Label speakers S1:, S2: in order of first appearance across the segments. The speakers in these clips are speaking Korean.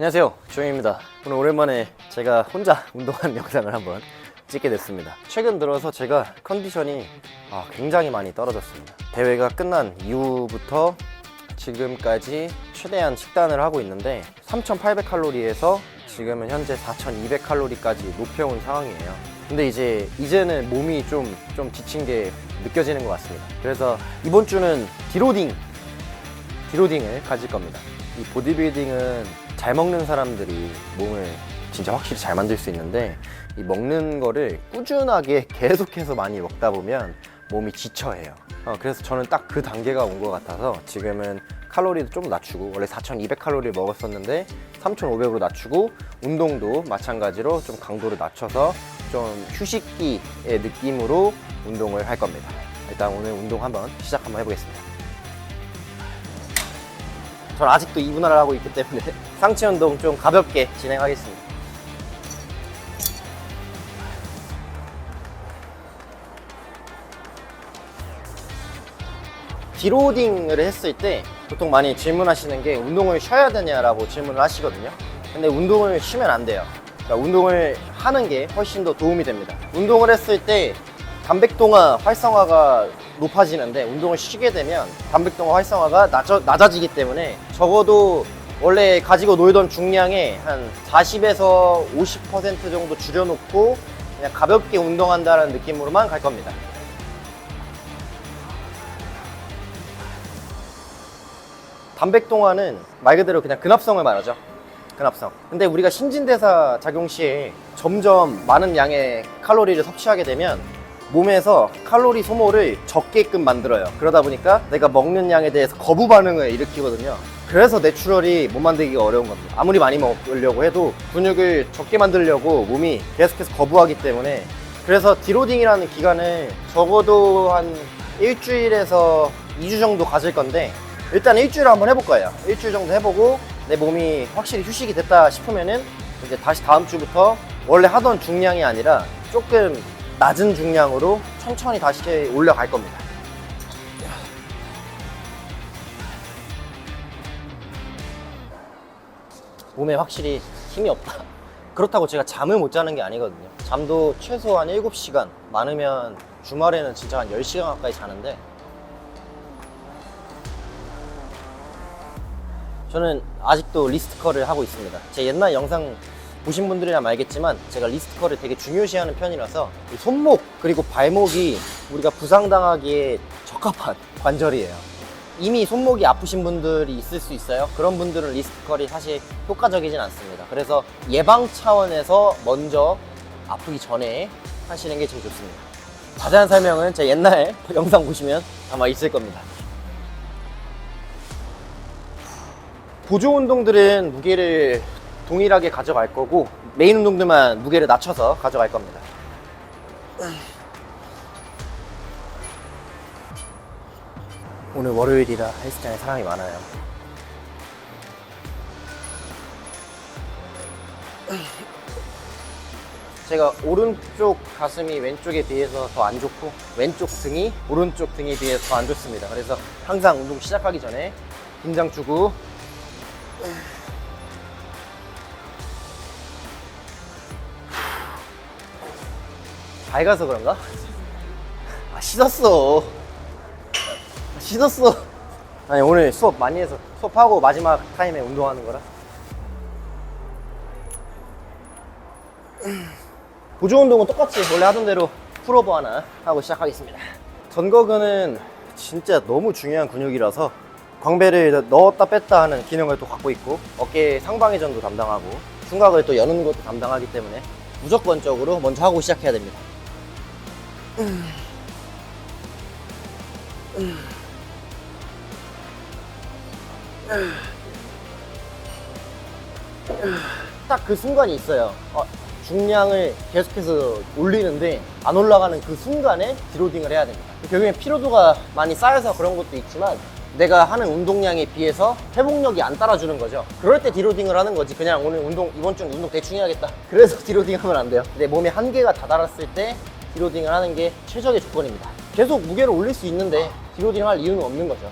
S1: 안녕하세요. 주영입니다. 오늘 오랜만에 제가 혼자 운동하는 영상을 한번 찍게 됐습니다. 최근 들어서 제가 컨디션이 아, 굉장히 많이 떨어졌습니다. 대회가 끝난 이후부터 지금까지 최대한 식단을 하고 있는데 3800칼로리에서 지금은 현재 4200칼로리까지 높여온 상황이에요. 근데 이제 이제는 몸이 좀, 좀 지친 게 느껴지는 것 같습니다. 그래서 이번 주는 디로딩 디로딩을 가질 겁니다. 이 보디빌딩은 잘 먹는 사람들이 몸을 진짜 확실히 잘 만들 수 있는데 이 먹는 거를 꾸준하게 계속해서 많이 먹다 보면 몸이 지쳐해요. 어, 그래서 저는 딱 그 단계가 온 것 같아서 지금은 칼로리도 좀 낮추고 원래 4,200칼로리 먹었었는데 3,500으로 낮추고 운동도 마찬가지로 좀 강도를 낮춰서 좀 휴식기의 느낌으로 운동을 할 겁니다. 일단 오늘 운동 한번 시작 한번 해보겠습니다. 전 아직도 이분할을 하고 있기 때문에 상체 운동 좀 가볍게 진행하겠습니다. 디로딩을 했을 때 보통 많이 질문하시는 게 운동을 쉬어야 되냐라고 질문을 하시거든요. 근데 운동을 쉬면 안 돼요. 그러니까 운동을 하는 게 훨씬 더 도움이 됩니다. 운동을 했을 때 단백동화 활성화가 높아지는데 운동을 쉬게 되면 단백동화 활성화가 낮아, 낮아지기 때문에 적어도 원래 가지고 놀던 중량의 한 40에서 50% 정도 줄여놓고 그냥 가볍게 운동한다는 느낌으로만 갈 겁니다. 단백동화는 말 그대로 그냥 근합성을 말하죠. 근합성. 근데 우리가 신진대사 작용 시에 점점 많은 양의 칼로리를 섭취하게 되면 몸에서 칼로리 소모를 적게끔 만들어요. 그러다 보니까 내가 먹는 양에 대해서 거부 반응을 일으키거든요. 그래서 내추럴이 몸 만들기가 어려운 겁니다. 아무리 많이 먹으려고 해도 근육을 적게 만들려고 몸이 계속해서 거부하기 때문에 그래서 디로딩이라는 기간을 적어도 한 일주일에서 2주 정도 가질 건데 일단 일주일 한번 해볼 거예요. 일주일 정도 해보고 내 몸이 확실히 휴식이 됐다 싶으면은 이제 다시 다음 주부터 원래 하던 중량이 아니라 조금 낮은 중량으로 천천히 다시 올라갈 겁니다. 몸에 확실히 힘이 없다. 그렇다고 제가 잠을 못 자는 게 아니거든요. 잠도 최소한 7시간, 많으면 주말에는 진짜 한 10시간 가까이 자는데 저는 아직도 리스트컬을 하고 있습니다. 제 옛날 영상 보신 분들이라면 알겠지만 제가 리스트컬을 되게 중요시하는 편이라서 이 손목 그리고 발목이 우리가 부상당하기에 적합한 관절이에요. 이미 손목이 아프신 분들이 있을 수 있어요. 그런 분들은 리스트컬이 사실 효과적이진 않습니다. 그래서 예방 차원에서 먼저 아프기 전에 하시는 게 제일 좋습니다. 자세한 설명은 제 옛날 영상 보시면 아마 있을 겁니다. 보조 운동들은 무게를 동일하게 가져갈 거고 메인 운동들만 무게를 낮춰서 가져갈 겁니다. 오늘 월요일이라 헬스장에 사람이 많아요. 제가 오른쪽 가슴이 왼쪽에 비해서 더 안 좋고 왼쪽 등이 오른쪽 등에 비해서 더 안 좋습니다. 그래서 항상 운동 시작하기 전에 긴장 주고 밝아서 그런가? 아, 씻었어. 아, 씻었어. 아니, 오늘 수업 많이 해서 수업하고 마지막 타임에 운동하는 거라. 보조 운동은 똑같이 원래 하던 대로 풀오버 하나 하고 시작하겠습니다. 전거근은 진짜 너무 중요한 근육이라서 광배를 넣었다 뺐다 하는 기능을 또 갖고 있고 어깨 상방회전도 담당하고 흉곽을 또 여는 것도 담당하기 때문에 무조건적으로 먼저 하고 시작해야 됩니다. 딱그 순간이 있어요. 어, 중량을 계속해서 올리는데 안 올라가는 그 순간에 디로딩을 해야 됩니다. 결국엔 피로도가 많이 쌓여서 그런 것도 있지만 내가 하는 운동량에 비해서 회복력이 안 따라주는 거죠. 그럴 때 디로딩을 하는 거지. 그냥 오늘 운동 이번 주는 운동 대충 해야겠다. 그래서 디로딩 하면 안 돼요. 내 몸에 한계가 다다랐을 때 디로딩을 하는 게 최적의 조건입니다. 계속 무게를 올릴 수 있는데 디로딩 할 이유는 없는 거죠.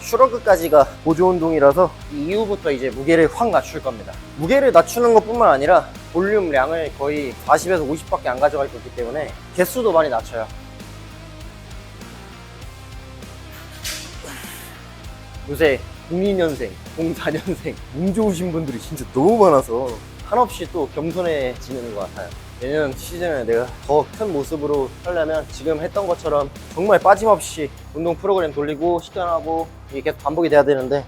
S1: 슈러그까지가 보조 운동이라서 이 이후부터 이제 무게를 확 낮출 겁니다. 무게를 낮추는 것뿐만 아니라 볼륨량을 거의 40에서 50밖에 안 가져갈 거기 때문에 개수도 많이 낮춰요. 요새 02년생, 04년생 운 좋으신 분들이 진짜 너무 많아서 한없이 또 겸손해지는 것 같아요. 내년 시즌에 내가 더 큰 모습으로 하려면 지금 했던 것처럼 정말 빠짐없이 운동 프로그램 돌리고 식단하고 이게 계속 반복이 돼야 되는데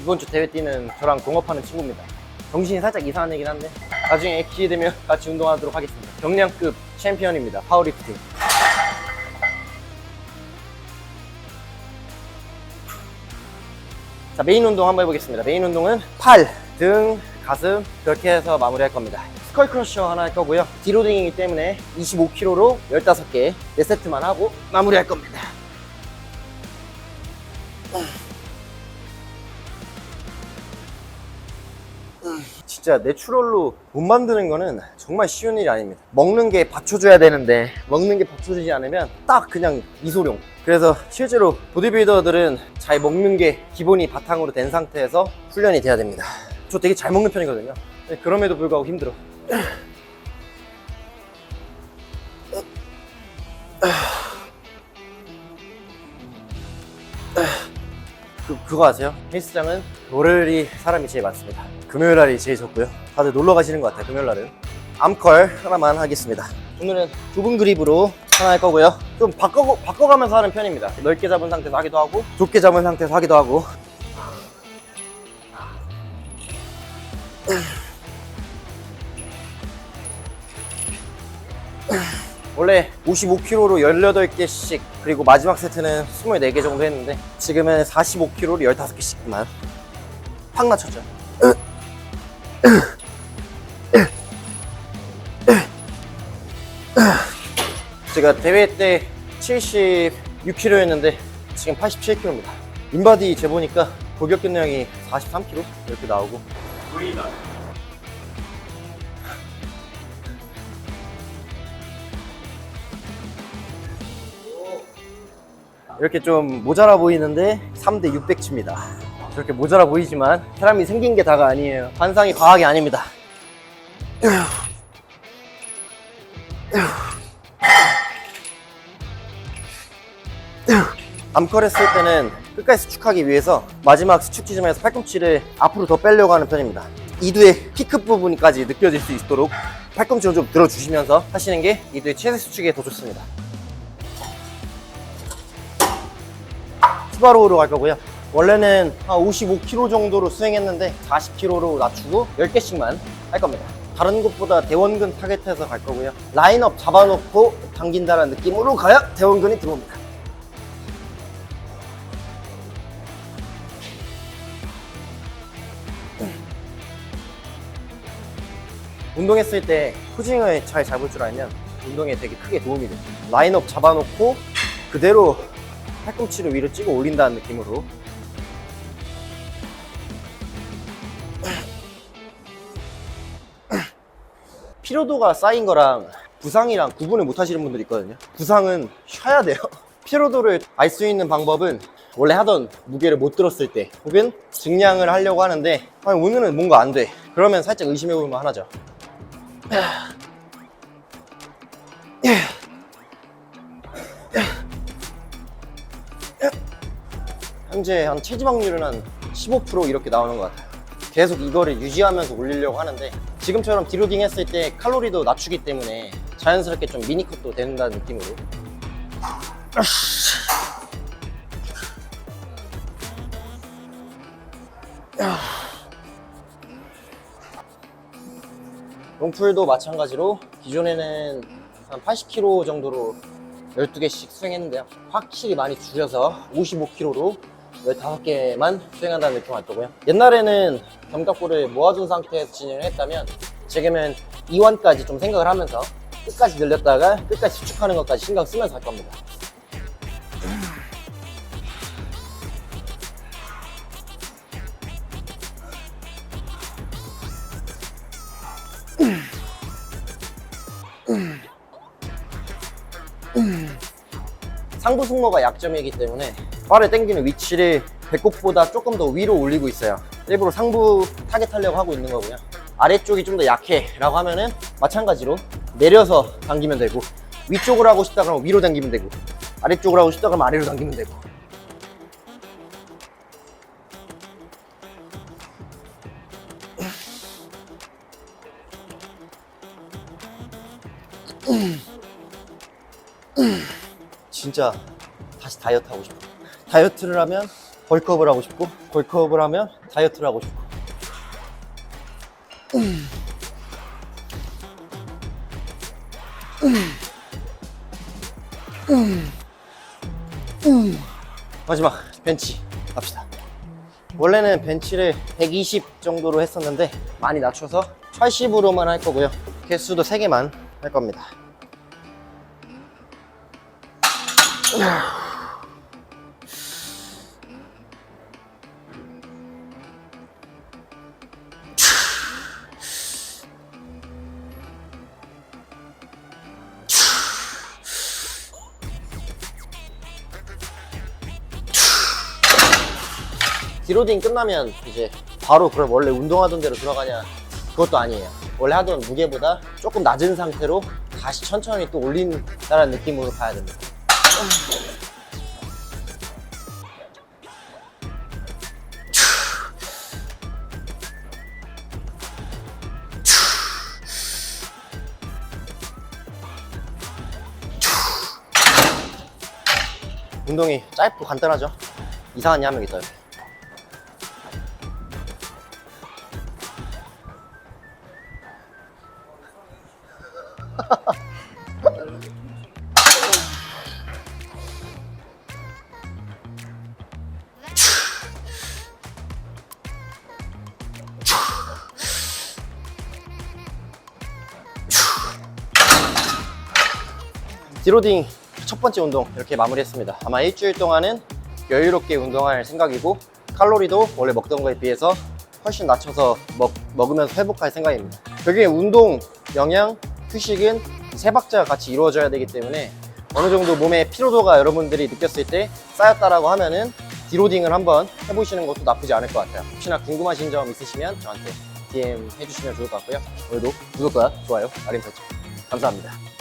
S1: 이번 주 대회 뛰는 저랑 동업하는 친구입니다. 정신이 살짝 이상한 얘긴 한데 나중에 기회 되면 같이 운동하도록 하겠습니다. 경량급 챔피언입니다. 파워리프팅. 자 메인 운동 한번 해보겠습니다. 메인 운동은 팔, 등, 가슴 그렇게 해서 마무리할 겁니다. 스컬 크러셔 하나 할 거고요. 디로딩이기 때문에 25kg로 15개 4세트만 하고 마무리할 겁니다. 진짜 내추럴로 못 만드는 거는 정말 쉬운 일이 아닙니다. 먹는 게 받쳐줘야 되는데 먹는 게 받쳐주지 않으면 딱 그냥 이소룡. 그래서 실제로 보디빌더들은 잘 먹는 게 기본이 바탕으로 된 상태에서 훈련이 돼야 됩니다. 저 되게 잘 먹는 편이거든요. 근데 그럼에도 불구하고 힘들어. 그, 그거 아세요? 헬스장은 월요일이 사람이 제일 많습니다. 금요일 날이 제일 적고요. 다들 놀러 가시는 것 같아요, 금요일 날은. 암컬 하나만 하겠습니다. 오늘은 좁은 그립으로 하나 할 거고요. 좀 바꿔, 바꿔가면서 하는 편입니다. 넓게 잡은 상태에서 하기도 하고, 좁게 잡은 상태에서 하기도 하고. 원래 55kg로 18개씩 그리고 마지막 세트는 24개 정도 했는데 지금은 45kg로 15개씩만. 확 낮췄죠 제가 대회 때 76kg였는데 지금 87kg입니다. 인바디 재보니까 골격근량이 43kg 이렇게 나오고. 이 렇게 좀 모자라 보이는데 3대 600치입니다. 저렇게 모자라 보이지만 사람이 생긴 게 다가 아니에요. 관상이 과학이 아닙니다. 암컬 했을 때는 끝까지 수축하기 위해서 마지막 수축 지점에서 팔꿈치를 앞으로 더 빼려고 하는 편입니다. 이두의 피크 부분까지 느껴질 수 있도록 팔꿈치를 좀 들어주시면서 하시는 게 이두의 최대 수축에 더 좋습니다. 스바로우로 갈 거고요. 원래는 한 55kg 정도로 수행했는데 40kg로 낮추고 10개씩만 할 겁니다. 다른 곳보다 대원근 타겟해서 갈 거고요. 라인업 잡아놓고 당긴다는 느낌으로 가야 대원근이 들어옵니다. 운동했을 때 포징을 잘 잡을 줄 알면 운동에 되게 크게 도움이 돼요. 라인업 잡아놓고 그대로 팔꿈치를 위로 찍어 올린다는 느낌으로. 피로도가 쌓인 거랑 부상이랑 구분을 못 하시는 분들이 있거든요. 부상은 쉬어야 돼요. 피로도를 알 수 있는 방법은 원래 하던 무게를 못 들었을 때 혹은 증량을 하려고 하는데 아니, 오늘은 뭔가 안 돼. 그러면 살짝 의심해 볼 만 하죠 현재 한 체지방률은 한 15% 이렇게 나오는 것 같아요. 계속 이거를 유지하면서 올리려고 하는데 지금처럼 디로딩 했을 때 칼로리도 낮추기 때문에 자연스럽게 좀 미니컷도 된다는 느낌으로 롱풀도 마찬가지로 기존에는 한 80kg 정도로 12개씩 수행했는데요. 확실히 많이 줄여서 55kg로 15개만 수행한다는 느낌 왔더고요. 옛날에는 견갑골을 모아둔 상태에서 진행을 했다면 지금은 2원까지 좀 생각을 하면서 끝까지 늘렸다가 끝까지 수축하는 것까지 신경 쓰면서 할 겁니다. 상부 승모가 약점이기 때문에 바를 당기는 위치를 배꼽보다 조금 더 위로 올리고 있어요. 일부러 상부 타겟하려고 하고 있는 거고요. 아래쪽이 좀 더 약해 라고 하면은 마찬가지로 내려서 당기면 되고 위쪽으로 하고 싶다 그러면 위로 당기면 되고 아래쪽으로 하고 싶다 그러면 아래로 당기면 되고 진짜 다시 다이어트 하고 싶어. 다이어트를 하면 벌크업을 하고 싶고, 벌크업을 하면 다이어트를 하고 싶고. 마지막 벤치 갑시다. 원래는 벤치를 120 정도로 했었는데 많이 낮춰서 80으로만 할 거고요. 개수도 3개만 할 겁니다. 디로딩 끝나면 이제 바로 그럼 원래 운동하던 대로 돌아가냐? 그것도 아니에요. 원래 하던 무게보다 조금 낮은 상태로 다시 천천히 또 올린다는 느낌으로 가야 됩니다. 운동이 짧고 간단하죠? 이상한 야명 있어요 디로딩 첫 번째 운동 이렇게 마무리했습니다. 아마 일주일 동안은 여유롭게 운동할 생각이고 칼로리도 원래 먹던 거에 비해서 훨씬 낮춰서 먹, 먹으면서 회복할 생각입니다. 결국에 운동, 영양, 휴식은 세 박자가 같이 이루어져야 되기 때문에 어느 정도 몸의 피로도가 여러분들이 느꼈을 때 쌓였다라고 하면은 디로딩을 한번 해보시는 것도 나쁘지 않을 것 같아요. 혹시나 궁금하신 점 있으시면 저한테 DM 해주시면 좋을 것 같고요. 오늘도 구독과 좋아요, 알림 설정 감사합니다.